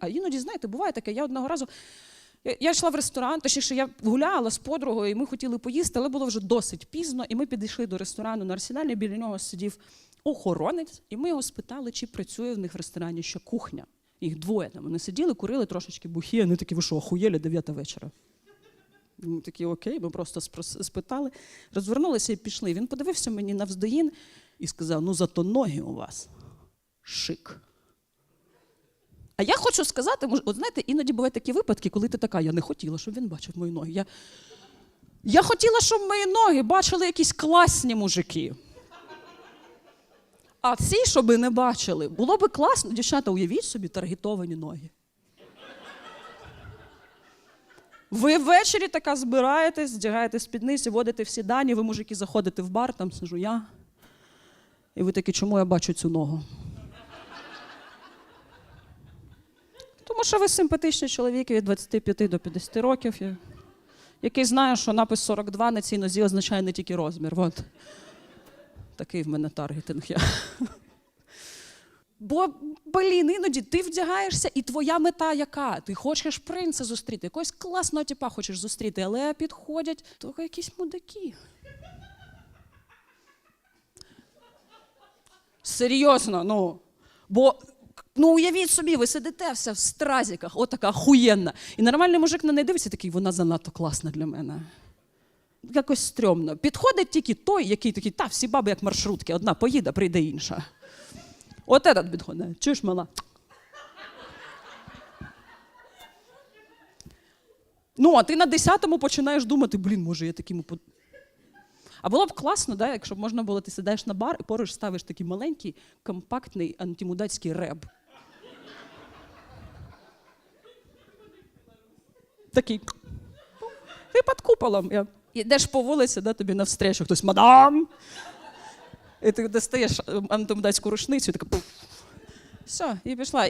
А іноді, знаєте, буває таке. Я одного разу я, йшла в ресторан, точніше, я гуляла з подругою, і ми хотіли поїсти, але було вже досить пізно. І ми підійшли до ресторану на арсеналі. Біля нього сидів охоронець, і ми його спитали, чи працює в них в ресторані ще кухня. Їх двоє там. Вони сиділи, курили трошечки бухі, вони такі, ви що, охуєлі, дев'ята вечора. Ми такі, окей, ми просто спитали, розвернулися і пішли. Він подивився мені навздоїн і сказав: ну зато ноги у вас шик. А я хочу сказати, мож- от знаєте, іноді бувають такі випадки, коли ти така, я не хотіла, щоб він бачив мої ноги. Я, я хотіла, щоб мої ноги бачили якісь класні мужики. А ці, щоби не бачили, було би класно, дівчата, уявіть собі таргетовані ноги. Ви ввечері така збираєтесь, здягаєте спідниці, вводите всі дані, ви, мужики, заходите в бар, там сижу я. І ви такі, чому я бачу цю ногу? Тому що ви симпатичний чоловік від 25 до 50 років, який знає, що напис 42 на цій нозі означає не тільки розмір. От. Такий в мене таргетинг. Я. Бо, блін, іноді ти вдягаєшся, і твоя мета яка? Ти хочеш принца зустріти, якогось класного типа хочеш зустріти, але підходять тільки якісь мудаки. Серйозно, ну. Бо ну уявіть собі, ви сидите вся в стразіках, отака охуєнна. І нормальний мужик на неї дивиться, такий, вона занадто класна для мене. Якось стрьомно. Підходить тільки той, який такий, та всі баби як маршрутки, одна поїде, прийде інша. От этот підходить. Чуєш, мала? Ну, а ти на 10-му починаєш думати, блін, може, я таким. по- А було б класно, да, якщо б можна було, ти сідаєш на бар і поруч ставиш такий маленький, компактний антимудацький реб. Такий. Ти під куполом. Я. Йдеш по вулиці, да, тобі навстречу хтось мадам. І ти достаєш ем, антимудацьку рушницю, і така. Все, і пішла.